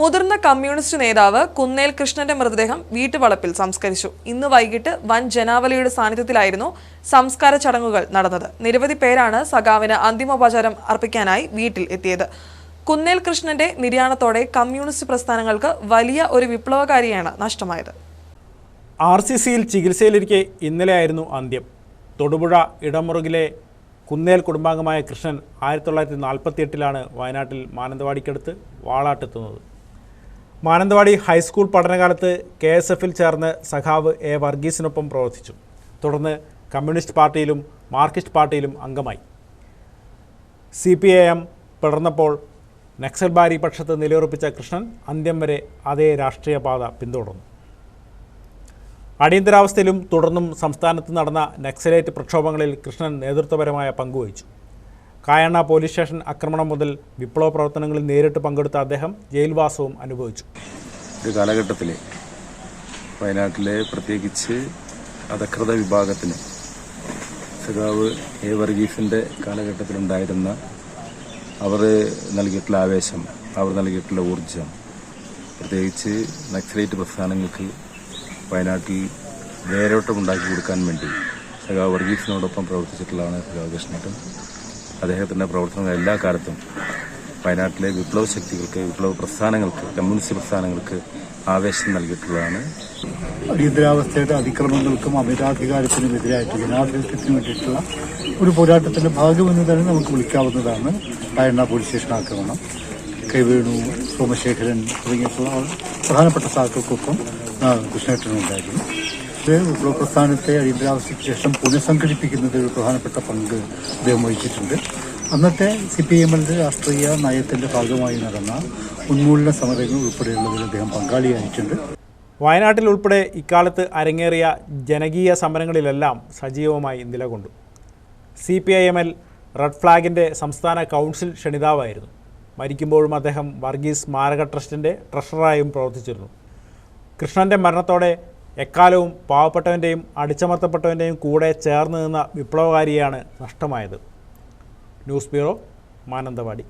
മുതിർന്ന കമ്മ്യൂണിസ്റ്റ് നേതാവ് കുന്നേൽ കൃഷ്ണന്റെ മൃതദേഹം വീട്ടുവളപ്പിൽ സംസ്കരിച്ചു. ഇന്ന് വൈകിട്ട് വൻ ജനാവലിയുടെ സാന്നിധ്യത്തിലായിരുന്നു സംസ്കാര ചടങ്ങുകൾ നടന്നത്. നിരവധി പേരാണ് സഖാവിന് അന്തിമോപചാരം അർപ്പിക്കാനായി വീട്ടിൽ എത്തിയത്. കുന്നേൽ കൃഷ്ണന്റെ നിര്യാണത്തോടെ കമ്മ്യൂണിസ്റ്റ് പ്രസ്ഥാനങ്ങൾക്ക് വലിയ ഒരു വിപ്ലവകാരിയാണ് നഷ്ടമായത്. ആർ സി സിയിൽ ചികിത്സയിലിരിക്കെ ഇന്നലെയായിരുന്നു അന്ത്യം. തൊടുപുഴ ഇടമുറുകിലെ കുന്നേൽ കുടുംബാംഗമായ കൃഷ്ണൻ ആയിരത്തി തൊള്ളായിരത്തി നാൽപ്പത്തി എട്ടിലാണ് വയനാട്ടിൽ മാനന്തവാടിക്കടുത്ത് വാളാട്ടെത്തുന്നത്. മാനന്തവാടി ഹൈസ്കൂൾ പഠനകാലത്ത് കെ എസ് എഫിൽ ചേർന്ന് സഖാവ് എ വർഗീസിനൊപ്പം പ്രവർത്തിച്ചു. തുടർന്ന് കമ്മ്യൂണിസ്റ്റ് പാർട്ടിയിലും മാർക്സിസ്റ്റ് പാർട്ടിയിലും അംഗമായി. സി പി ഐ എം പിളർന്നപ്പോൾ നക്സൽബാരി പക്ഷത്ത് നിലയുറപ്പിച്ച കൃഷ്ണൻ അന്ത്യം വരെ അതേ രാഷ്ട്രീയ പാത പിന്തുടർന്നു. അടിയന്തരാവസ്ഥയിലും തുടർന്നും സംസ്ഥാനത്ത് നടന്ന നക്സലേറ്റ് പ്രക്ഷോഭങ്ങളിൽ കൃഷ്ണൻ നേതൃത്വപരമായ പങ്കുവഹിച്ചു കായണ്ണ പോലീസ് സ്റ്റേഷൻ ആക്രമണം മുതൽ വിപ്ലവ പ്രവർത്തനങ്ങളിൽ നേരിട്ട് പങ്കെടുത്ത അദ്ദേഹം ജയിൽവാസവും അനുഭവിച്ചു. ഒരു കാലഘട്ടത്തിൽ വയനാട്ടിലെ പ്രത്യേകിച്ച് അധകൃത വിഭാഗത്തിന് സഖാവ് എ വർഗീസിന്റെ കാലഘട്ടത്തിലുണ്ടായിരുന്ന അവർ നൽകിയിട്ടുള്ള ആവേശം അവർ നൽകിയിട്ടുള്ള ഊർജം പ്രത്യേകിച്ച് നക്സലേറ്റ് പ്രസ്ഥാനങ്ങൾക്ക് വയനാട്ടിൽ വേരോട്ടമുണ്ടാക്കി കൊടുക്കാൻ വേണ്ടി സഖാവ് വർഗീസിനോടൊപ്പം പ്രവർത്തിച്ചിട്ടുള്ളതാണ് സഖാവ് കൃഷ്ണേട്ടൻ അദ്ദേഹത്തിന്റെ പ്രവർത്തനങ്ങൾ എല്ലാ കാലത്തും വയനാട്ടിലെ വിപ്ലവ ശക്തികൾക്ക് വിപ്ലവ പ്രസ്ഥാനങ്ങൾക്ക് കമ്മ്യൂണിസ്റ്റ് പ്രസ്ഥാനങ്ങൾക്ക് ആവേശം നൽകിയിട്ടുള്ളതാണ്. അടിയന്തരാവസ്ഥയുടെ അതിക്രമങ്ങൾക്കും അമിതാധികാരത്തിനുമെതിരായിട്ട് ജനാധിപത്യത്തിന് വേണ്ടിയിട്ടുള്ള ഒരു പോരാട്ടത്തിന്റെ ഭാഗമെന്ന് തന്നെ നമുക്ക് വിളിക്കാവുന്നതാണ്. വയനാട് പോലീസ് സ്റ്റേഷൻ ആക്രമണം. കെ വേണു സോമശേഖരൻ തുടങ്ങിയിട്ടുള്ള പ്രധാനപ്പെട്ട സാക്കൾക്കൊപ്പം കൃഷ്ണേട്ടനുണ്ടായിരുന്നു ഇത് വിപ്ലവ പ്രസ്ഥാനത്തെ അടിയന്തരാവസ്ഥയ്ക്ക് ശേഷം പുനഃസംഘടിപ്പിക്കുന്നതിൽ ഒരു പ്രധാനപ്പെട്ട പങ്ക് അദ്ദേഹം വഹിച്ചിട്ടുണ്ട്. അന്നത്തെ സി പി എമ്മിന്റെ രാഷ്ട്രീയ നയത്തിന്റെ ഭാഗമായി നടന്ന ഉന്മൂലന സമരങ്ങൾ ഉൾപ്പെടെയുള്ളതിൽ അദ്ദേഹം പങ്കാളിയായിട്ടുണ്ട്. വയനാട്ടിൽ ഉൾപ്പെടെ ഇക്കാലത്ത് അരങ്ങേറിയ ജനകീയ സമരങ്ങളിലെല്ലാം സജീവമായി നിലകൊണ്ടു. C P I M L red ഫ്ലാഗിന്റെ സംസ്ഥാന കൗൺസിൽ ക്ഷണിതാവായിരുന്നു. മരിക്കുമ്പോഴും അദ്ദേഹം വർഗീസ് സ്മാരക ട്രസ്റ്റിന്റെ ട്രഷററായും പ്രവർത്തിച്ചിരുന്നു. കൃഷ്ണന്റെ മരണത്തോടെ എക്കാലവും പാവപ്പെട്ടവന്റെയും അടിച്ചമർത്തപ്പെട്ടവന്റെയും കൂടെ ചേർന്ന് നിന്ന വിപ്ലവകാരിയാണ് നഷ്ടമായത്. News bureau Mananthavady.